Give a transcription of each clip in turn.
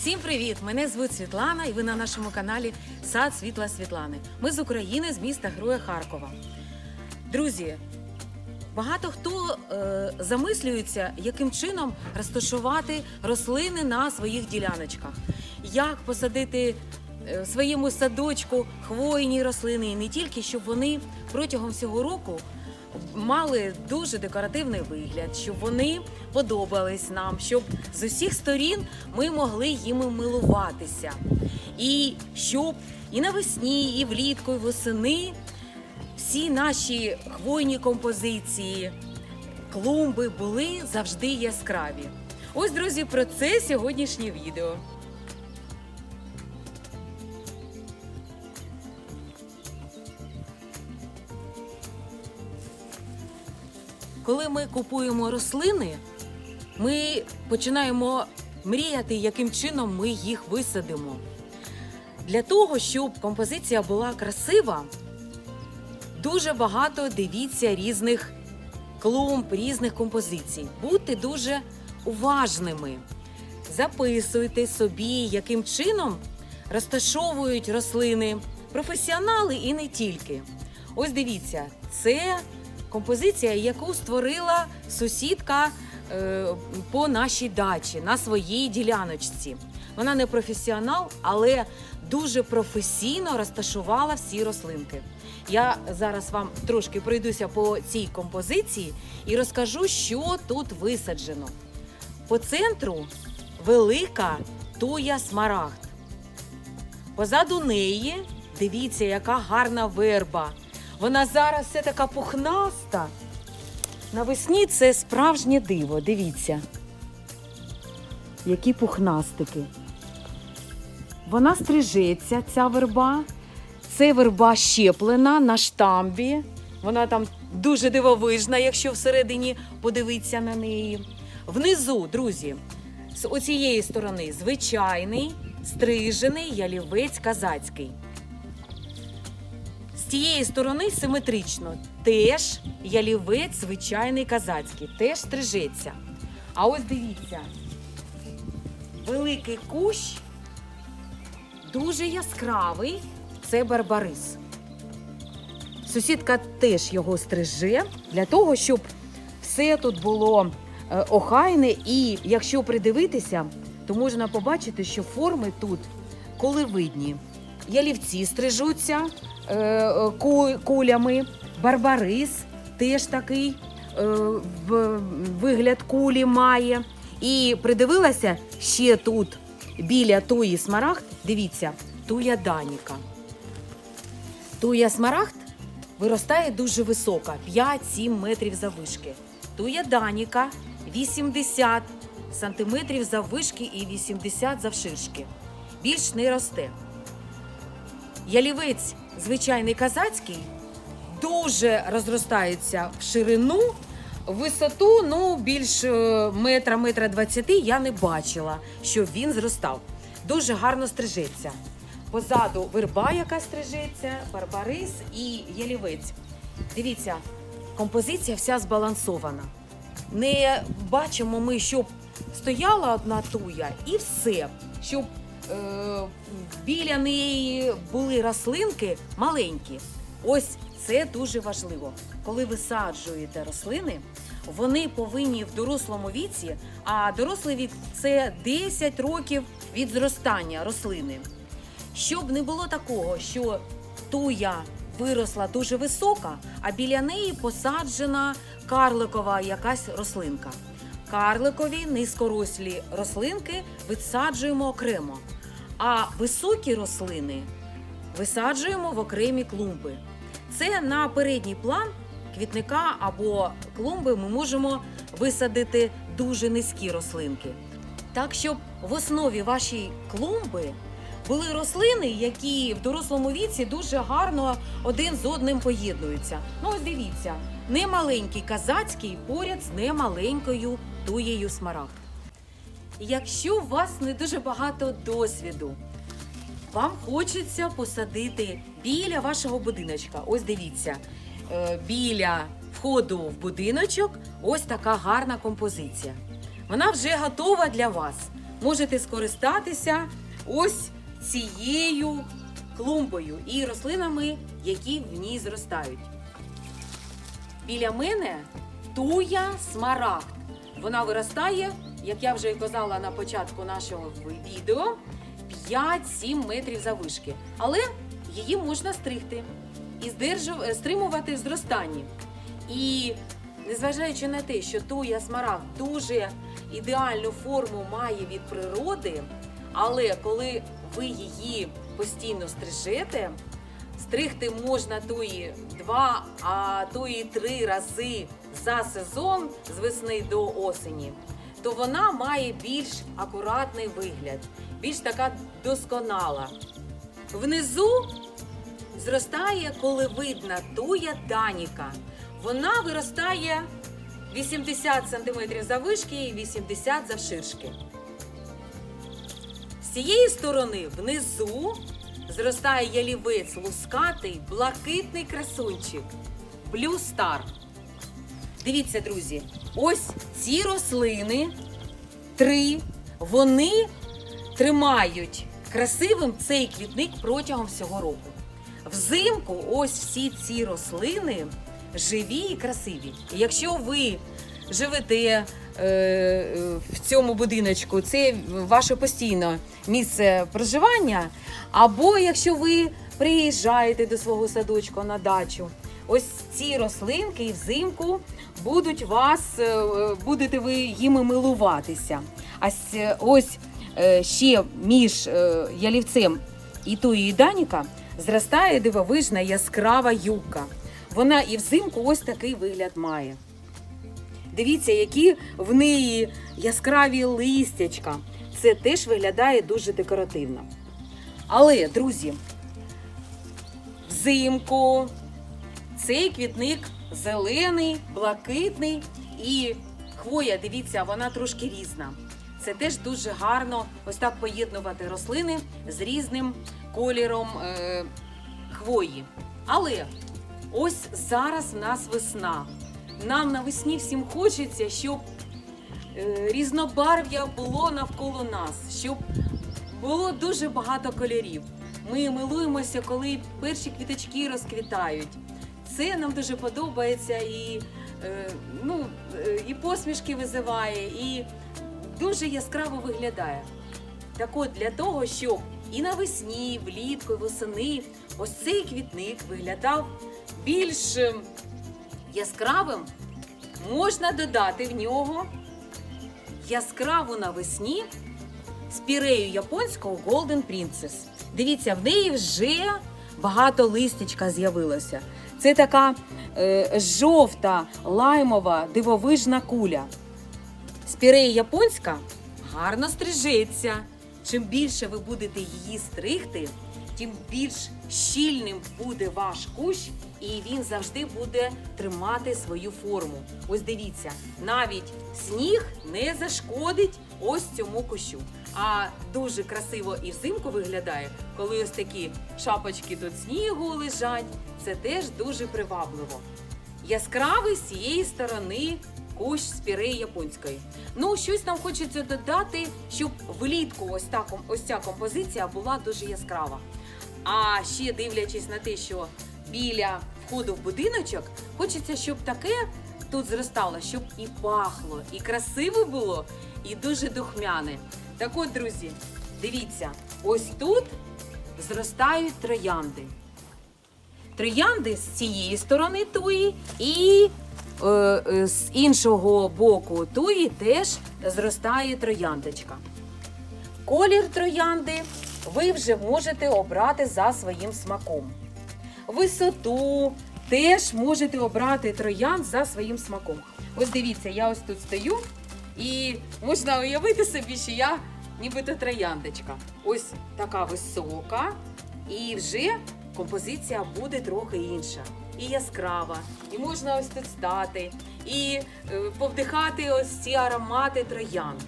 Всім привіт! Мене звуть Світлана, і ви на нашому каналі Сад Світла Світлани. Ми з України, з міста Героя Харкова. Друзі, багато хто е, замислюється, яким чином розташувати рослини на своїх діляночках, як посадити е, в своєму садочку хвойні рослини, і не тільки, щоб вони протягом всього року мали дуже декоративний вигляд, щоб вони подобались нам, щоб з усіх сторін ми могли їми милуватися. І щоб і навесні, і влітку, і восени всі наші хвойні композиції, клумби були завжди яскраві. Ось, друзі, про це сьогоднішнє відео. Коли ми купуємо рослини, ми починаємо мріяти, яким чином ми їх висадимо. Для того, щоб композиція була красива, дуже багато дивіться різних клумб, різних композицій. Будьте дуже уважними. Записуйте собі, яким чином розташовують рослини професіонали і не тільки. Ось дивіться, це композиція, яку створила сусідка е, по нашій дачі на своїй діляночці. Вона не професіонал, але дуже професійно розташувала всі рослинки. Я зараз вам трошки пройдуся по цій композиції і розкажу, що тут висаджено. По центру велика туя смарагд. Позаду неї дивіться, яка гарна верба. Вона зараз все така пухнаста. Навесні це справжнє диво. Дивіться. Які пухнастики. Вона стрижеться, ця верба. Це верба щеплена на штамбі. Вона там дуже дивовижна, якщо всередині подивитися на неї. Внизу, друзі, з оцієї сторони звичайний стрижений ялівець казацький. Тієї сторони симетрично теж ялівець звичайний казацький, теж стрижеться. А ось дивіться, великий кущ, дуже яскравий це барбарис. Сусідка теж його стриже для того, щоб все тут було е, охайне, і якщо придивитися, то можна побачити, що форми тут коливидні. Ялівці стрижуться кулями, барбарис теж такий е, вигляд кулі має. І придивилася ще тут біля туї смарагд, дивіться, туя Даніка. Туя смарагд виростає дуже висока, 5-7 метрів заввишки. Туя Даніка 80 сантиметрів заввишки і 80 завширшки. Більш не росте. Ялівець звичайний казацький дуже розростається в ширину, в висоту ну, більш е, метра, метра двадцяти я не бачила, що він зростав. Дуже гарно стрижеться. Позаду верба, яка стрижеться, барбарис і ялівець. Дивіться, композиція вся збалансована. Не бачимо ми, щоб стояла одна туя і все. Щоб біля неї були рослинки маленькі. Ось це дуже важливо. Коли висаджуєте рослини, вони повинні в дорослому віці, а дорослий вік це 10 років від зростання рослини. Щоб не було такого, що туя виросла дуже висока, а біля неї посаджена карликова якась рослинка. Карликові низькорослі рослинки висаджуємо окремо, а високі рослини висаджуємо в окремі клумби. Це на передній план квітника або клумби ми можемо висадити дуже низькі рослинки. Так, щоб в основі вашої клумби були рослини, які в дорослому віці дуже гарно один з одним поєднуються. Ну, ось дивіться, немаленький казацький поряд з немаленькою туєю смарагд. Якщо у вас не дуже багато досвіду, вам хочеться посадити біля вашого будиночка. Ось дивіться, е, біля входу в будиночок ось така гарна композиція. Вона вже готова для вас. можете скористатися ось цією клумбою і рослинами, які в ній зростають. Біля мене туя смарагд. Вона виростає, як я вже казала на початку нашого відео, 5-7 метрів завишки. Але її можна стригти і е, стримувати в зростанні. І незважаючи на те, що туя смарагд дуже ідеальну форму має від природи, але коли ви її постійно стрижете, стригти можна тої два, а то і три рази за сезон з весни до осені, то вона має більш акуратний вигляд, більш така досконала. Внизу зростає, коли видна туя даніка. Вона виростає 80 см завишки і 80 завширшки. З цієї сторони внизу зростає ялівець лускатий, блакитний красунчик. Blue Star. Дивіться, друзі, ось ці рослини, три, вони тримають красивим цей квітник протягом всього року. Взимку ось всі ці рослини живі і красиві. І якщо ви живете е, в цьому будиночку, це ваше постійне місце проживання, або якщо ви приїжджаєте до свого садочку на дачу, ось ці рослинки взимку будуть вас, е, е, будете ви їми милуватися. А ось е, ще між ялівцем і тої даніка зростає дивовижна яскрава юбка. Вона і взимку ось такий вигляд має. Дивіться, які в неї яскраві листячка. Це теж виглядає дуже декоративно. Але, друзі, взимку цей квітник зелений, блакитний і хвоя, дивіться, вона трошки різна. Це теж дуже гарно ось так поєднувати рослини з різним кольором е, хвої. Але ось зараз в нас весна. Нам навесні всім хочеться, щоб е, різнобарв'я було навколо нас, щоб було дуже багато кольорів. Ми милуємося, коли перші квіточки розквітають. Це нам дуже подобається і, е, ну, е, і посмішки визиває, і дуже яскраво виглядає. Так от для того, щоб і навесні, влітку, і восени ось цей квітник виглядав більш е, яскравим, можна додати в нього яскраву навесні спірею японського Golden Princess. Дивіться, в неї вже багато листячка з'явилося. Це така е, жовта лаймова дивовижна куля. Спірея японська гарно стрижеться. Чим більше ви будете її стригти, тим більш щільним буде ваш кущ, і він завжди буде тримати свою форму. Ось дивіться, навіть сніг не зашкодить ось цьому кущу. А дуже красиво і взимку виглядає, коли ось такі шапочки тут снігу лежать. Це теж дуже привабливо. Яскравий з цієї сторони кущ спіреї японської. Ну, щось нам хочеться додати, щоб влітку ось так ось ця композиція була дуже яскрава. А ще дивлячись на те, що біля входу в будиночок, хочеться, щоб таке тут зростало, щоб і пахло, і красиво було, і дуже духмяне. Так от, друзі, дивіться, ось тут зростають троянди. Троянди з цієї сторони туї і е, е, з іншого боку туї теж зростає трояндочка. Колір троянди ви вже можете обрати за своїм смаком. Висоту теж можете обрати троянд за своїм смаком. Ось дивіться, я ось тут стою і можна уявити собі, що я нібито трояндочка. Ось така висока, і вже композиція буде трохи інша. І яскрава, і можна ось тут стати, і е, повдихати ось ці аромати троянд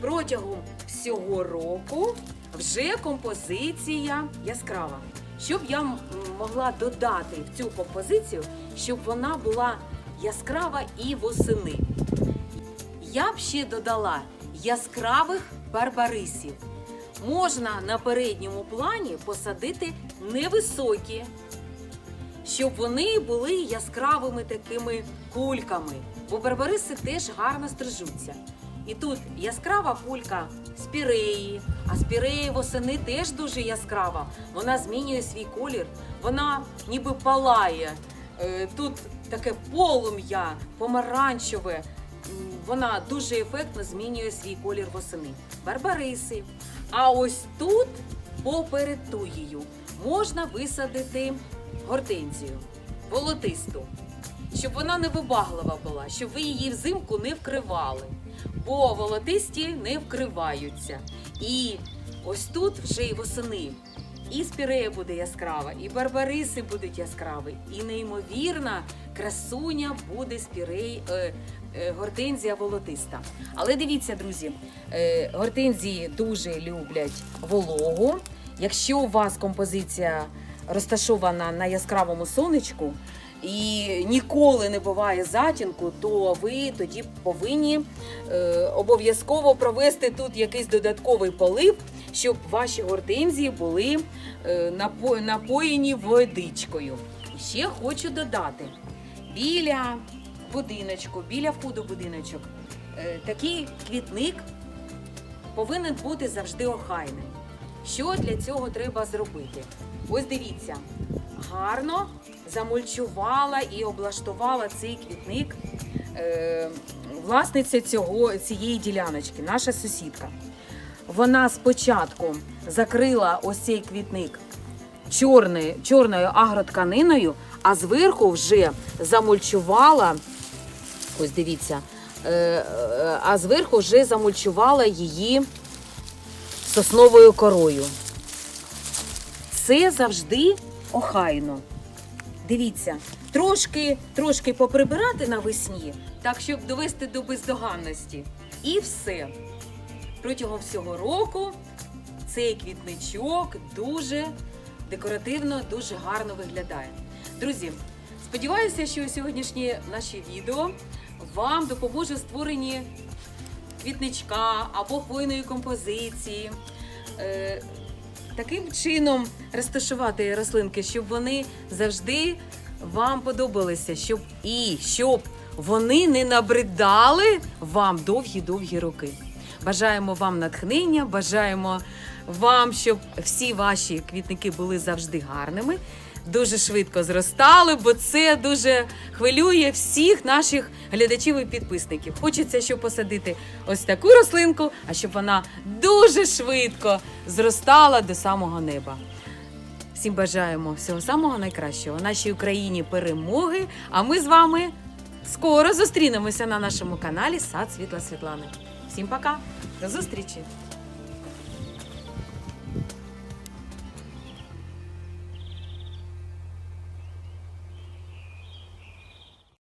протягом всього року вже композиція яскрава. Щоб я могла додати в цю композицію, щоб вона була яскрава і восени. я б ще додала яскравих барбарисів. Можна на передньому плані посадити невисокі, щоб вони були яскравими такими кульками, бо барбариси теж гарно стрижуться. І тут яскрава кулька спіреї, а спіреї восени теж дуже яскрава. Вона змінює свій колір, вона ніби палає. Е, Тут таке полум'я, помаранчеве. Вона дуже ефектно змінює свій колір восени. Барбариси. А ось тут, поперед туєю, можна висадити гортензію, волотисту, щоб вона не вибаглива була, щоб ви її взимку не вкривали, бо волотисті не вкриваються. І ось тут вже й восени. І спірея буде яскрава, і барбариси будуть яскраві, і неймовірна красуня буде спірей, е, е, гортензія волотиста. Але дивіться, друзі, е, гортензії дуже люблять вологу. Якщо у вас композиція розташована на яскравому сонечку і ніколи не буває затінку, то ви тоді повинні е, обов'язково провести тут якийсь додатковий полив, щоб ваші гортензії були е, напо- напоєні водичкою. Ще хочу додати: біля будиночку, біля входу будиночок, е, такий квітник повинен бути завжди охайним. Що для цього треба зробити? Ось дивіться, гарно замульчувала і облаштувала цей квітник е, власниця цього, цієї діляночки, наша сусідка. Вона спочатку закрила ось цей квітник чорною, чорною агротканиною, а зверху вже замульчувала. Ось дивіться, е, е, а зверху вже замульчувала її сосновою корою. Це завжди охайно. Дивіться, трошки, трошки поприбирати навесні, так щоб довести до бездоганності. І все. Протягом всього року цей квітничок дуже декоративно, дуже гарно виглядає. Друзі, сподіваюся, що сьогоднішнє наше відео вам допоможе створенні квітничка або хвойної композиції. Е, таким чином розташувати рослинки, щоб вони завжди вам подобалися, щоб і щоб вони не набридали вам довгі-довгі роки. Бажаємо вам натхнення, бажаємо вам, щоб всі ваші квітники були завжди гарними, дуже швидко зростали, бо це дуже хвилює всіх наших глядачів і підписників. Хочеться, щоб посадити ось таку рослинку, а щоб вона дуже швидко зростала до самого неба. Всім бажаємо всього самого найкращого нашій Україні перемоги. А ми з вами скоро зустрінемося на нашому каналі Сад Світла Світлани. Всім пока, до зустрічі!